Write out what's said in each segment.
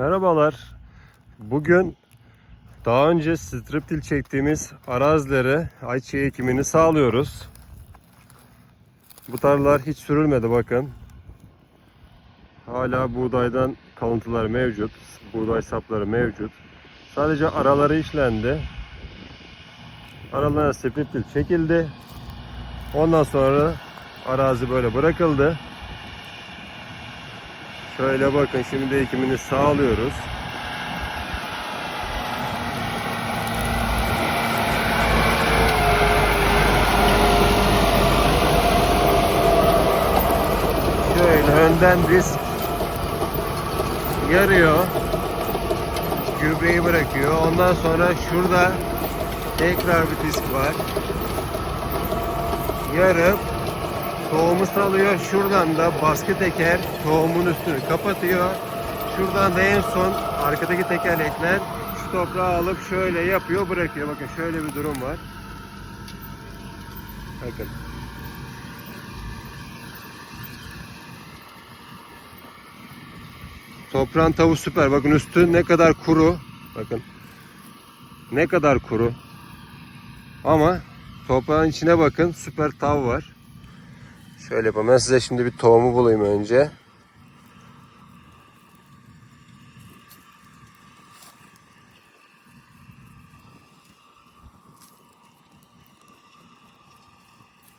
Merhabalar. Bugün daha önce strip til çektiğimiz arazilere ayçiçeği ekimini sağlıyoruz. Bu tarlalar hiç sürülmedi bakın. Hala buğdaydan kalıntılar mevcut. Buğday sapları mevcut. Sadece araları işlendi. Aralarına strip til çekildi. Ondan sonra arazi böyle bırakıldı. Şöyle bakın şimdi de ekimini sağlıyoruz. Şöyle önden disk yarıyor. Gübreyi bırakıyor. Ondan sonra şurada tekrar bir disk var. Yarıp Tohumu salıyor. Şuradan da baskı teker tohumun üstünü kapatıyor. Şuradan da en son arkadaki tekerlekler şu toprağı alıp şöyle yapıyor bırakıyor. Bakın şöyle bir durum var. Bakın. Toprağın tavu süper. Bakın üstü ne kadar kuru. Bakın. Ne kadar kuru. Ama toprağın içine bakın süper tav var. Şöyle yapalım. Ben size şimdi bir tohumu bulayım önce.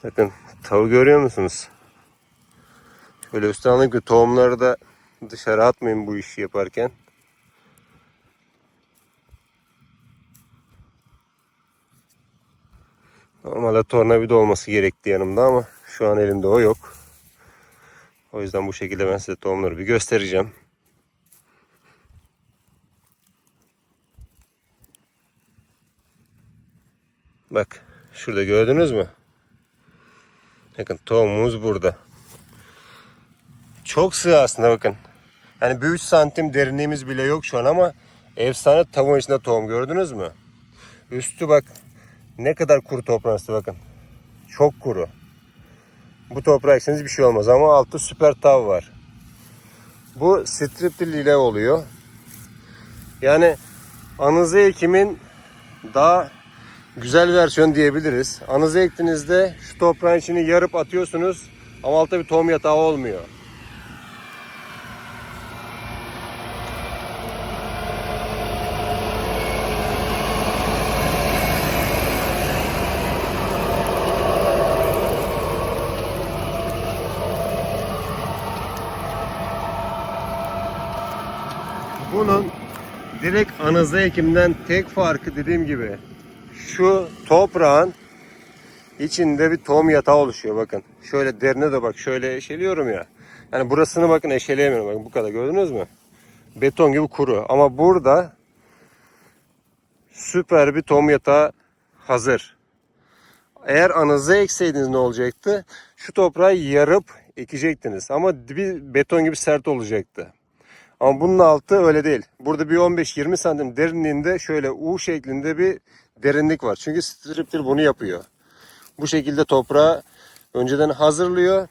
Bakın tavuğu görüyor musunuz? Şöyle üstten alayım ki tohumları da dışarı atmayın bu işi yaparken. Normalde tornavida olması gerekti yanımda ama şu an elimde o yok. O yüzden bu şekilde ben size tohumları bir göstereceğim. Bak şurada gördünüz mü? Bakın tohumumuz burada. Çok sığ aslında bakın. Yani bir 3 santim derinliğimiz bile yok şu an ama efsane tavuğun içinde tohum gördünüz mü? Üstü bak ne kadar kuru toprağın bakın. Çok kuru. Bu toprağa ekseniz bir şey olmaz ama altı süper tav var. Bu striptil ile oluyor. Yani anızı ekimin daha güzel versiyon diyebiliriz. Anızı ektiğinizde şu toprağın içini yarıp atıyorsunuz ama altta bir tohum yatağı olmuyor. Bunun direkt anızı ekimden tek farkı dediğim gibi şu toprağın içinde bir tohum yatağı oluşuyor bakın. Şöyle derine de bak şöyle eşeliyorum ya. Yani burasını bakın eşeleyemiyorum bakın bu kadar gördünüz mü? Beton gibi kuru ama burada süper bir tohum yatağı hazır. Eğer anızı ekseydiniz ne olacaktı? Şu toprağı yarıp ekecektiniz ama dibi beton gibi sert olacaktı. Ama bunun altı öyle değil. Burada bir 15-20 santim derinliğinde şöyle U şeklinde bir derinlik var. Çünkü striptil bunu yapıyor. Bu şekilde toprağı önceden hazırlıyor.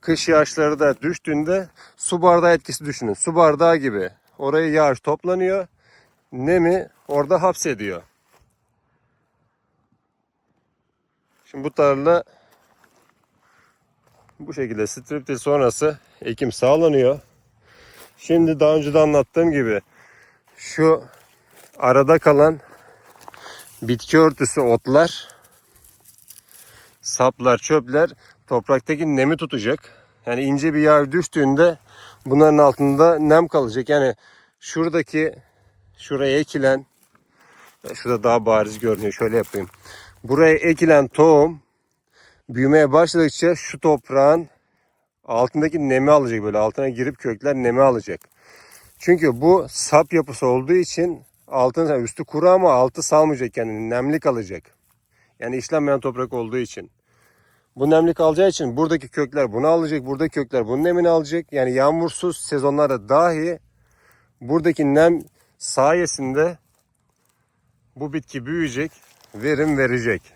Kış yağışları da düştüğünde su bardağı etkisi düşünün. Su bardağı gibi. Oraya yağış toplanıyor. Nemi orada hapsediyor. Şimdi bu tarla bu şekilde striptil sonrası ekim sağlanıyor. Şimdi daha önce de anlattığım gibi şu arada kalan bitki örtüsü otlar, saplar, çöpler topraktaki nemi tutacak. Yani ince bir yağ düştüğünde bunların altında nem kalacak. Yani şuradaki şuraya ekilen şurada daha bariz görünüyor. Şöyle yapayım. Buraya ekilen tohum büyümeye başladıkça şu toprağın altındaki nemi alacak böyle altına girip kökler nemi alacak. Çünkü bu sap yapısı olduğu için altın üstü kuru ama altı salmayacak yani nemli kalacak. Yani işlenmeyen toprak olduğu için. Bu nemlik alacağı için buradaki kökler bunu alacak. Buradaki kökler bunun nemini alacak. Yani yağmursuz sezonlarda dahi buradaki nem sayesinde bu bitki büyüyecek, verim verecek.